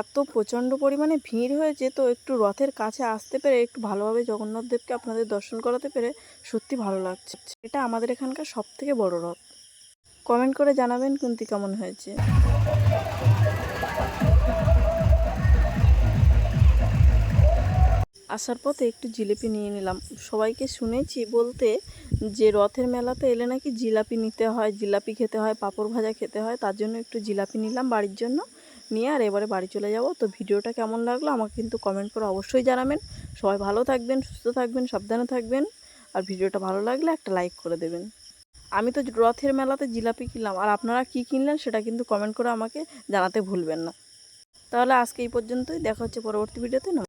এত প্রচণ্ড পরিমাণে ভিড় হয়েছে, তো একটু রথের কাছে আসতে পেরে, একটু ভালোভাবে জগন্নাথ দেবকে আপনাদের দর্শন করাতে পেরে সত্যি ভালো লাগছে। এটা আমাদের এখানকার সব থেকে বড় রথ। কমেন্ট করে জানাবেন কুন্তি কেমন হয়েছে। আসার পথে একটু জিলিপি নিয়ে নিলাম। সবাইকে শুনেছি বলতে যে রথের মেলাতে এলে নাকি জিলাপি নিতে হয়, জিলাপি খেতে হয়, পাঁপড় ভাজা খেতে হয়, তার জন্য একটু জিলাপি নিলাম বাড়ির জন্য। নিয়ে আর এবারে বাড়ি চলে যাব। তো ভিডিওটা কেমন লাগল আমাকে কিন্তু কমেন্ট করে অবশ্যই জানাবেন। সবাই ভালো থাকবেন, সুস্থ থাকবেন, সাবধানে থাকবেন। আর ভিডিওটা ভালো লাগলে একটা লাইক করে দেবেন। আমি তো রথের মেলাতে জিলাপি কিনলাম। আর আপনারা কি কিনলেন সেটা কিন্তু কমেন্ট করে আমাকে জানাতে ভুলবেন না। তাহলে আজকে এই পর্যন্তই। দেখা হচ্ছে পরবর্তী ভিডিওতে।